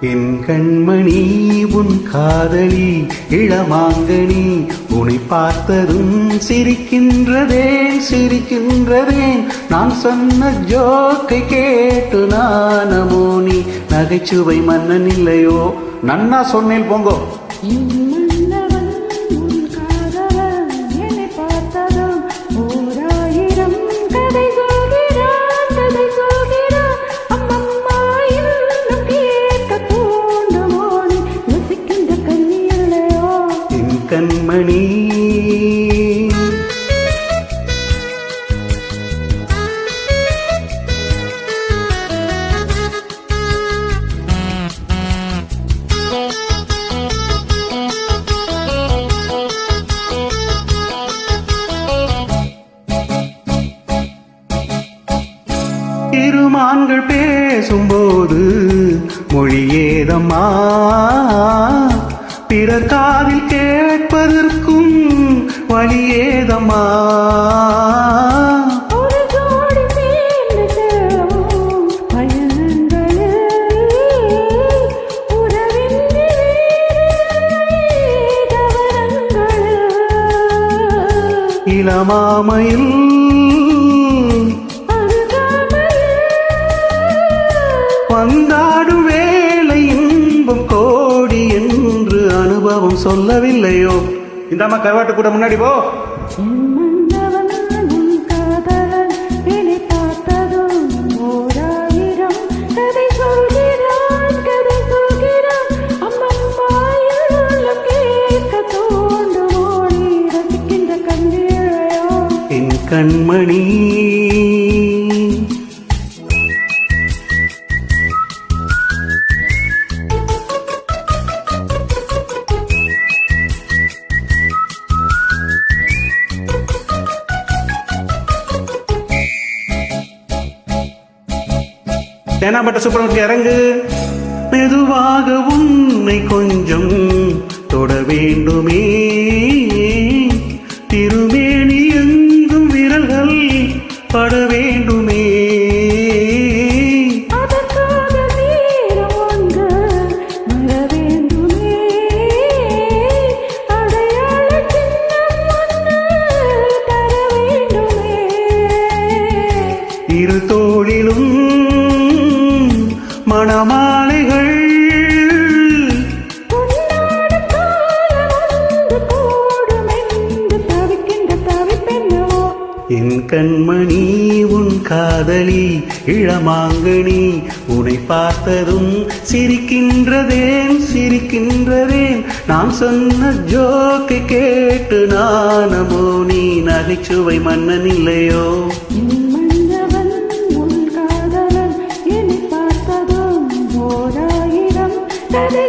என் கண்மணி உன் காதலி இளமாங்கனி உனை பார்த்ததும் சிரிக்கின்றதேன் சிரிக்கின்றதேன். நான் சொன்ன ஜோக்கை கேட்டு நானமோ நீ நகைச்சுவை மன்னன் இல்லையோ? நன்னா சொன்னேன் போங்கோ. திருமான்கள் பேசும்போது மொழியேதம்மா. பிறர் காதில் கே உறவின் கவனங்களில் இளமாமையில் வந்தாடும் வேலை இன்பம் கோடி என்று அனுபவம் சொல்லவில்லையோ? இந்தாம்மா கருவாட்டு கூட முன்னாடி போ. கண்மணி தேனாம்பட்ட சூப்பர் இறங்கு. மெதுவாக உன்னை கொஞ்சம் தொட வேண்டுமே. திருமேனி எங்கும் விரல்கள் பட வேண்டுமே. இரு தோளிலும் மணமாலைகள் என் கண்மணி உன் காதலி இளமாங்கனி உன்னை பார்த்ததும் சிரிக்கின்றதேன் சிரிக்கின்றதேன். நான் சொன்ன ஜோக்கை கேட்டு நானமோ நீ நகைச்சுவை மன்னன் இல்லையோ? baby.